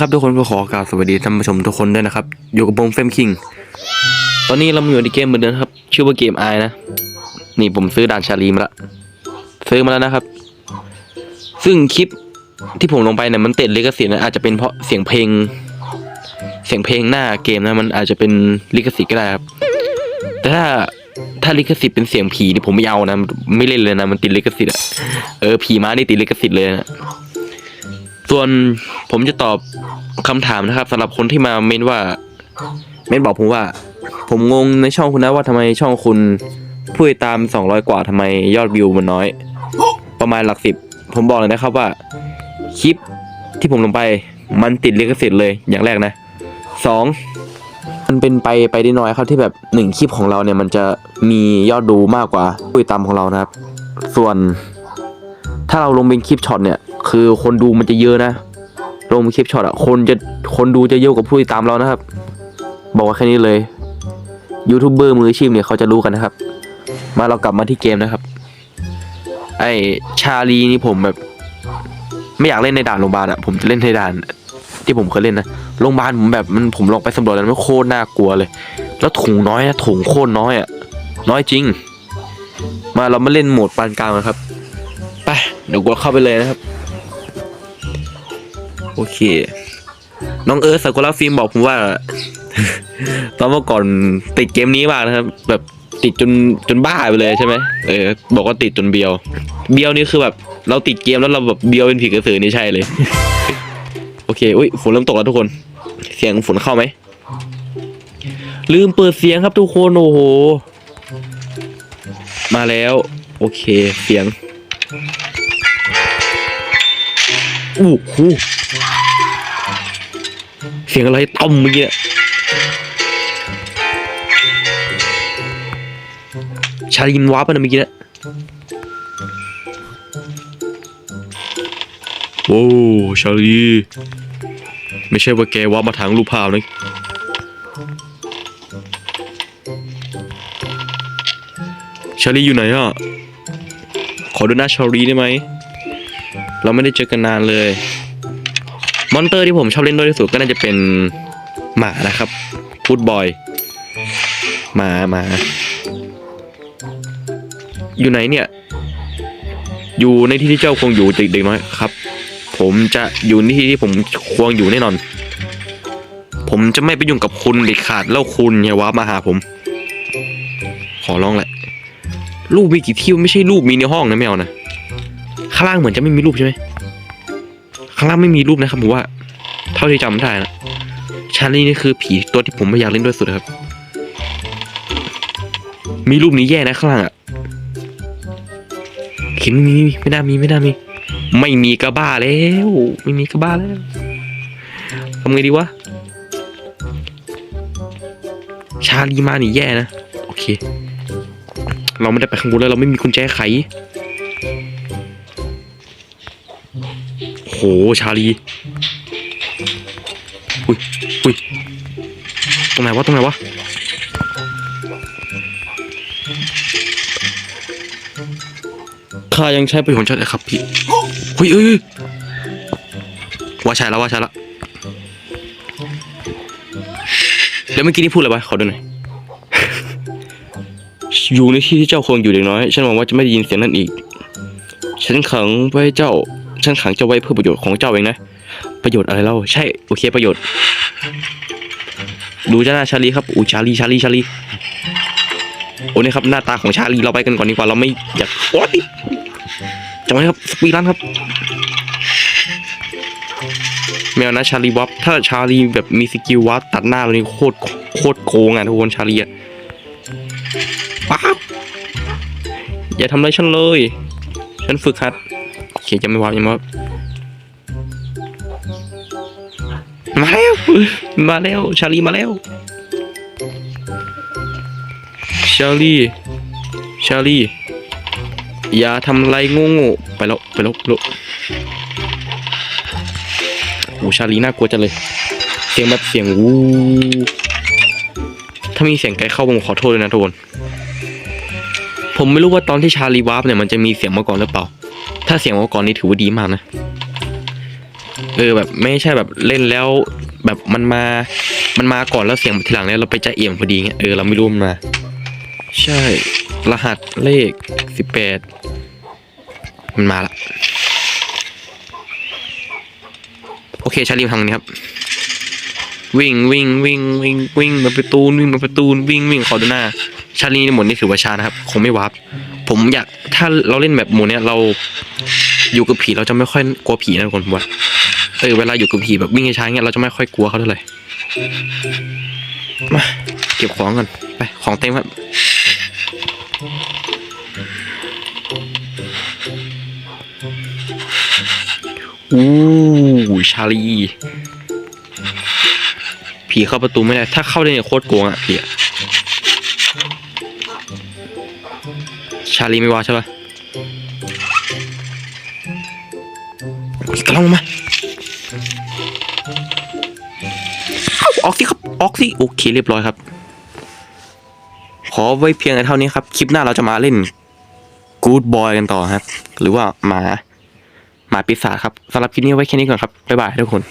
ครับทุกคนก็ขอกล่าวสวัสดีท่านผู้ชมทุกคนด้วยนะครับ อยู่กับผมเฟมคิง ตอนนี้เราอยู่ในเกมเหมือนเดิมครับ ชื่อว่าเกมไอนะ นี่ผมซื้อด่านชาลีมาละซื้อมาแล้วนะครับ ซึ่งคลิปที่ผมลงไปเนี่ยมันติดลิขสิทธิ์นะอาจจะเป็นเพราะเสียงเพลง เสียงเพลงหน้าเกมนะมันอาจจะเป็นลิขสิทธิ์ก็ได้ครับ แต่ถ้าถ้าลิขสิทธิ์เป็นเสียงผีนี่ผมไม่เอานะ ไม่เล่นเลยนะมันติดลิขสิทธิ์อะเออผีม้านี่ติดลิขสิทธิ์เลยนะ ส่วนผมจะตอบคำถามนะครับสำหรับคนที่มาเม้นว่า เม้นบอกผมว่า ผมงงในช่องคุณนะว่าทำไมช่องคุณผู้ติดตาม 200 กว่าทำไมยอดวิวมันน้อย ประมาณหลักสิบ ผมบอกเลยนะครับว่า คลิปที่ผมลงไปมันติดลิขสิทธิ์เลยอย่างแรกนะสองมันเป็นไปไปได้น้อยครับที่แบบหนึ่งคลิปของเราเนี่ยมันจะมียอดดูมากกว่าผู้ติดตามของเรานะครับ ส่วนถ้าเราลงเป็นคลิปช็อตเนี่ย คือคนดูมันจะเยอะนะลงคลิปช็อตอะคนจะคนดูจะเยอะกว่าผู้ติดตามเรานะครับ บอกว่าแค่นี้เลยยูทูบเบอร์มืออาชีพเนี่ยเขาจะรู้กันนะครับ มาเรากลับมาที่เกมนะครับ ไอชาลีนี่ผมแบบ ไม่อยากเล่นในด่านโรงพยาบาลอะผมจะเล่นในด่าน ที่ผมเคยเล่นนะโรงพยาบาลผมแบบมันผมลองไปสำรวจแล้วมันโคตรน่ากลัวเลย แล้วถุงน้อยนะถุงโคตรน้อยอะน้อยจริง มาเรามาเล่นโหมดปานกลางกันครับไปเดี๋ยวกดเข้าไปเลยนะครับ โอเค น้องเอิร์ธสกุลาฟิล์มบอกผมว่า ตอนเมื่อก่อนติดเกมนี้มากนะครับ แบบติดจนจนบ้าไปเลยใช่ไหมเออบอกว่าติดจนเบียว เบียวนี่คือแบบ เราติดเกมแล้วเราแบบเบียวเป็นผีกระสือนี่ใช่เลย โอเคอุ้ยฝนเริ่มตกแล้วทุกคน เสียงฝนเข้าไหมลืมเปิดเสียงครับทุกคนโอ้โห มาแล้ว โอเคเสียงอู้หู เสียงอะไรต่ำเมื่อกี้ชาลินวาร์ปนะเมื่อกี้นะโอ้ชาลี ไม่ใช่ว่าแกวาร์ปมาทางรูปภาพนะชาลีอยู่ไหนอะ ขอดูหน้าชาลีได้ไหม เราไม่ได้เจอกันนานเลย มอนเตอร์ที่ผมชอบเล่นด้วยที่สุดก็น่าจะเป็นหมานะครับฟูดบอยหมาหมาอยู่ไหนเนี่ย อยู่ในที่ที่เจ้าควรอยู่เด็กๆน้อยครับ ผมจะอยู่ในที่ที่ผมควรอยู่แน่นอน ผมจะไม่ไปยุ่งกับคุณเด็ดขาดแล้วคุณอย่าว้ามาหาผม ขอร้องแหละรูปมีกี่ที่ไม่ใช่รูปมีในห้องนะแมวนะข้างล่างเหมือนจะไม่มีรูปใช่ไหม ข้างล่างไม่มีรูปนะครับผมว่า เท่าที่จำได้นะชาลีนี่คือผีตัวที่ผมไม่อยากเล่นด้วยสุดครับ มีรูปนี้แย่นะข้างล่างอะเข็นไม่มีไม่น่ามีไม่น่ามี ไม่มีกระบ้าแล้ว ไม่มีกระบ้าแล้วทำไงดีวะชาลีมานี่แย่นะ โอเค เราไม่ได้ไปข้างบนแล้วเราไม่มีกุญแจไข หชาลีอุ้ยอุ้ยตรงไหนวะตรงไหนวะข้ายังใช้ประโยชน์ใช่ไหมครับพี่อุ้ยเอ้ยว่าใช่แล้วว่าใช่แล้วเดี๋ยวเมื่อกี้นี่พูดอะไรวะขอดูหน่อยอยู่ในที่ที่เจ้าควรอยู่เด็กน้อย ฉันหวังว่าจะไม่ได้ยินเสียงนั้นอีก ฉันขังไว้เจ้า ฉันขังเจ้าไว้เพื่อประโยชน์ของเจ้าเองนะ ประโยชน์อะไรเล่า ใช่ โอเคประโยชน์ ดูเจ้าหน้าชาลีครับอูชาลีชาลีชาลีโอ้นี่ครับหน้าตาของชาลีเราไปกันก่อนดีกว่าเราไม่อยากโอ๊ยจังเลยครับสปีรันครับ แมวนะชาลีวับถ้าชาลีแบบมีสกิลวับตัดหน้าเรานี่โคตรโคตรโกงอะทุกคนชาลีอะป๊าอย่าทำอะไรฉันเลย ฉันฝึกหัด คจะไม่วาบยังไม่วาบมาแล้วมาแล้วชาลีมาแล้วชาลีชาลีอย่าทำไรโง่ๆไปแล้วไปแล้วไปแล้วโอ้ชาลีน่ากลัวจังเลยเสียงแบบเสียงวูถ้ามีเสียงไกลเข้าผมขอโทษเลยนะทุกคน ผมไม่รู้ว่าตอนที่ชาลีวาร์ปเนี่ยมันจะมีเสียงมาก่อนหรือเปล่า ถ้าเสียงมาก่อนนี่ถือว่าดีมากนะเอออแบบไม่ใช่แบบเล่นแล้ว แบบมันมา มันมาก่อนแล้วเสียงทีหลังเนี่ยเราไปจะเอี่ยมพอดีเงี้ยเออเราไม่รู้มันมา ใช่ รหัสเลขสิบแปดมันมาละ โอเคชาลีทางนี้ครับ วิ่งวิ่งวิ่งวิ่งวิ่งมาประตูนวิ่งมาประตูนวิ่งวิ่งขอดูหน้า ชาลีในหมดนี่ถือว่าชานะครับ คงไม่วาร์ปผมอยากถ้าเราเล่นแบบโหมดเนี้ยเราอยู่กับผีเราจะไม่ค่อยกลัวผีนะทุกคนผมว่าเออเวลาอยู่กับผีแบบวิ่งช้าเงี้ยเราจะไม่ค่อยกลัวเขาเท่าไหร่มาเก็บของกันไปของเต็มครับอู้ชาลี ผีเข้าประตูไม่ได้ ถ้าเข้าได้เนี่ยโคตรโกงอะผีอะชาลีไม่ว่าใช่ปะกำลังมา ออกสิครับ ออกสิ โอเคเรียบร้อยครับ ขอไว้เพียงเท่านี้ครับ คลิปหน้าเราจะมาเล่น Good Boy กันต่อครับ หรือว่าหมา หมาปีศาจครับสำหรับคลิปนี้ไว้แค่นี้ก่อนครับ บ๊ายบายทุกคน